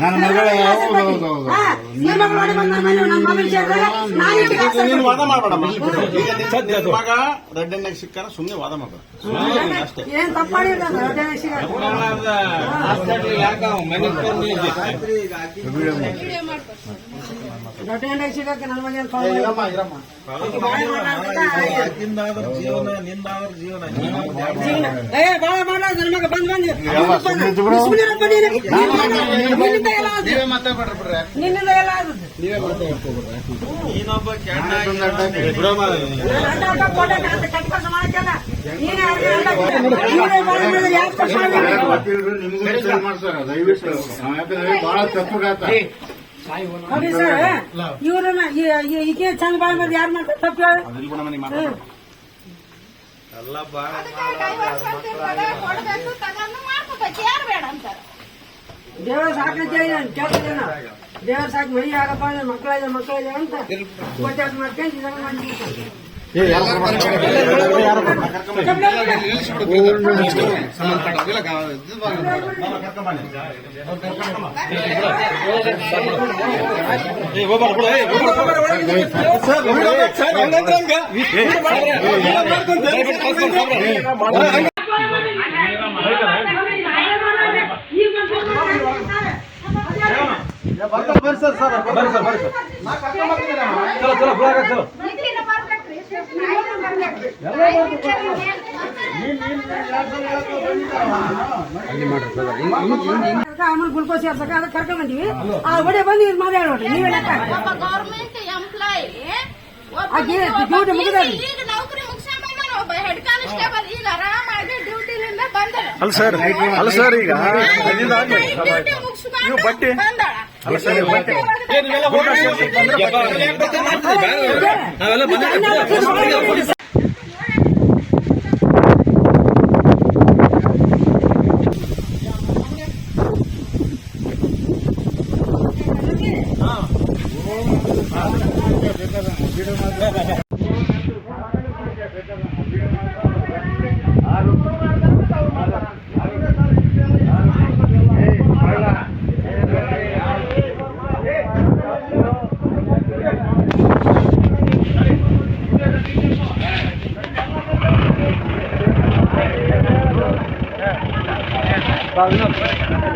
ನನ್ನ ಮಗಳ ನೀನು ವಾದ ನಿನ್ ಮಗ ಸುಮ್ಮನೆ ವಾದ ಮಾಡಬೇಡ ಅಷ್ಟೇ ನೀನು. ನಿನ್ನಿಂದ ಎಲ್ಲ ಆದ್ದು. ನೀವೇ ಮಾತಾಡ್ಬೇಡ್ರಿ ಬಿಡ್ರಿ. ನಿಮಗೂ ವಿಚಾರ ಮಾಡ್ತಾರೆ ದಯವಿಟ್ಟು. ನಾವ್ ಯಾಕಂದ್ರೆ ಬಹಳ ತಪ್ಪುಗಾತ ನೋಡಿ ಸರ್. ಇವ್ರನ್ನ ಈ- ಈ- ಈಕೆ ಚಂದ ಬಾಳ ಮಾಡಿ ಯಾರು ಮಾಡ್ತಾರೆ ತಪ್ಪು ದೇವ್ರ ಸಾಕಂತ ನಾನು ಕೇಳ್ತಿದ್ದೇನೆ ದೇವ್ರ ಸಾಕು ಮಳಿ ಆಗಪ್ಪ ಅಂದ್ರೆ ಮಕ್ಕಳ ಮಕ್ಕಳಿದೆ ಅಂತ ಗೊತ್ತಾಗ ಮಾಡ್ಕೊಂಡು ಇದನ್ನ ಮಾಡ್ಬಿಡ್ತಾರೆ. ನಿಂತಿನ ಬರ್ಬೇಕ್ರಿ ಚಲೋ ಚಲೋ ಅದಕ್ಕೆ ಆಮೇಲೆ ಗ್ಲುಕೋಸ್ ಸೇರ್ಸಕ ಅದಕ್ಕೆ ಕರ್ಕೊಂಡ್ ಬಂದೀವಿ ಆ ಒಡೆ ಬಂದು ಇದು ಮಾತಾಡೋಡ್ರಿ ನೀವೇ ಲೆಕ್ಕ ಗೌರ್ಮೆಂಟ್ ಎಂಪ್ಲಾಯಿ ಡ್ಯೂಟಿ ಬಂದಳ ಅಲ್ಲ ಸರ್ ಅಲ್ಲ ಸರ್ ಈಗ ನೀವು ಬಟ್ಟೆ ಅಲ್ಲ ಸರ್ ಬಟ್ಟೆ Bağlı.